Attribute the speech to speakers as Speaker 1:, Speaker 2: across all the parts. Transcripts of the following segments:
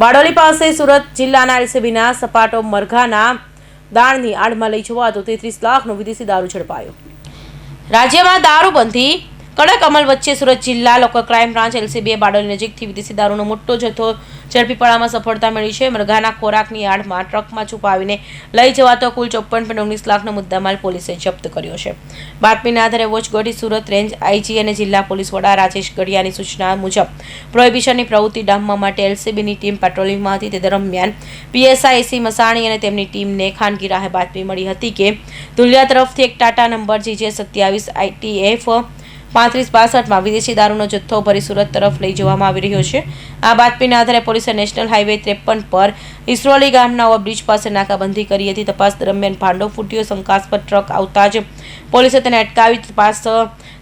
Speaker 1: બારડોલી પાસે સુરત જિલ્લાના એલસીબીના સપાટો મરઘાના દાણની આડમાં લઈ જવાતો તેત્રીસ લાખનો વિદેશી દારૂ ઝડપાયો. રાજ્યમાં દારૂબંધી કડક અમલ વચ્ચે સુરત જિલ્લા લોકલ ક્રાઇમ બ્રાન્ચ એલસીબીએ બારડોલી નજીકથી વિદેશી દારૂનો મોટો જથ્થો ઝડપી પાડવામાં સફળતા મળી છે. મરઘાના ખોરાકની આડમાં ટ્રકમાં છુપાવીને લઈ જવાતો કુલ ચોપ્પન પોઈન્ટ ઓગણીસ લાખનો મુદ્દામાલ પોલીસે જપ્ત કર્યો છે. બાતમીના આધારે વોચગઢી સુરત રેન્જ આઈજી અને જિલ્લા પોલીસ વડા રાજેશ ગઢિયાની સૂચના મુજબ પ્રોહિબિશનની પ્રવૃત્તિ ડામવા માટે એલસીબીની ટીમ પેટ્રોલિંગમાં હતી તે દરમિયાન પીએસઆઈ એસી મસાણી અને તેમની ટીમને ખાનગી રાહે બાતમી મળી હતી કે ધુલિયા તરફથી એક ટાટા નંબર જીજે સત્યાવીસ આઈટીએફ પાંત્રીસ બાસઠમાં વિદેશી દારૂનો જથ્થો ભરી સુરત તરફ લઈ જવામાં આવી રહ્યો છે. આ બાતમીના આધારે પોલીસે નેશનલ હાઈવે ત્રેપન પર ઇસરોલી ગામના ઓવરબ્રિજ પાસે નાકાબંધી કરી હતી. તપાસ દરમિયાન ભાંડો ફૂટ્યો, શંકાસ્પદ ટ્રક આવતા જ પોલીસે તેને અટકાવી તપાસ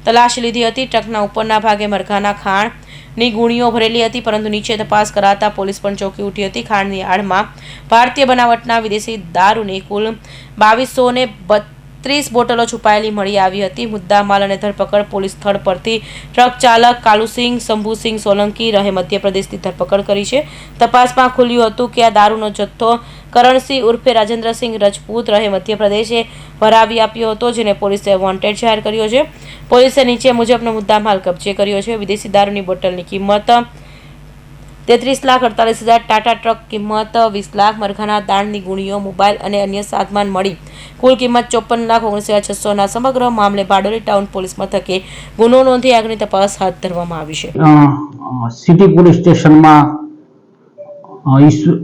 Speaker 1: તલાશી લીધી હતી. ટ્રકના ઉપરના ભાગે મરઘાના ખાણની ગુણીઓ ભરેલી હતી, પરંતુ નીચે તપાસ કરાતા પોલીસ પણ ચોંકી ઉઠી હતી. ખાણની આડમાં ભારતીય બનાવટના વિદેશી દારૂની કુલ બાવીસો ને બત્રીસ બોટલો છુપાયેલી મળી આવી હતી. મુદ્દામાલ અને ધરપકડ પોલીસ સ્થળ પરથી ટ્રક ચાલક કાલુસિંહ, શંભુસિંહ સોલંકી રહે મધ્યપ્રદેશની ધરપકડ કરી છે. તપાસમાં ખુલ્યું હતું કે આ દારૂનો જથ્થો કરણસિંહ ઉર્ફે રાજેન્દ્રસિંહ રજપૂત રહે મધ્યપ્રદેશે ભરાવી આપ્યો હતો, જેને પોલીસે વોન્ટેડ જાહેર કર્યો છે. પોલીસે નીચે મુજબનો મુદ્દામાલ કબજે કર્યો છે. વિદેશી દારૂની બોટલની કિંમત તેત્રીસ લાખ અડતાલીસ હજાર ટાટા ટ્રક કિંમત, વીસ લાખ મરઘાના દાણની ગુણીઓ, મોબાઈલ અને અન્ય સાધમાન મળી. કુલ કિંમત ચોપન લાખ ઓગણીસ હજાર છસોના સમગ્ર મામલે બારડોલી ટાઉન પોલીસ મથકે ગુનો નોંધી આગળની તપાસ હાથ ધરવામાં આવી છે.
Speaker 2: સિટી પોલીસ સ્ટેશનમાં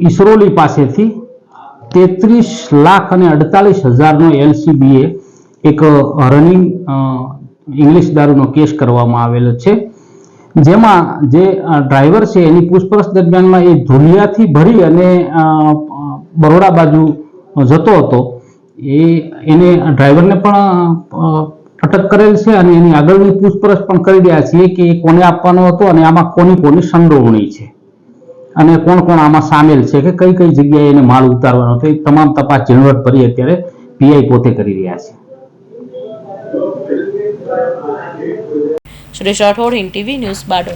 Speaker 2: ઈસરોલી પાસેથી તેત્રીસ લાખ અને અડતાલીસ હજારનો એલસીબીએ એક રનિંગ ઇંગ્લિશ દારૂનો કેસ કરવામાં આવેલો છે. જેમાં જે ડ્રાઈવર છે, એની પૂછપરછ દરમિયાનમાં એ ધુલિયાથી ભરી અને બરોડા બાજુ જતો હતો. એ, એને ડ્રાઈવરને પણ અટક કરેલ છે અને એની આગળની પૂછપરછ પણ કરી રહ્યા છીએ કે એ કોને આપવાનો હતો અને આમાં કોની કોની સંડોવણી છે. અને કોણ કોણ આમાં સામેલ છે કે કઈ કઈ જગ્યાએ એને માલ ઉતારવાનો હતો એ તમામ તપાસ ઝીણવટ ભરી અત્યારે પીઆઈ પોતે કરી રહ્યા છે.
Speaker 1: Suresh Rathod Hind TV news Bardoli.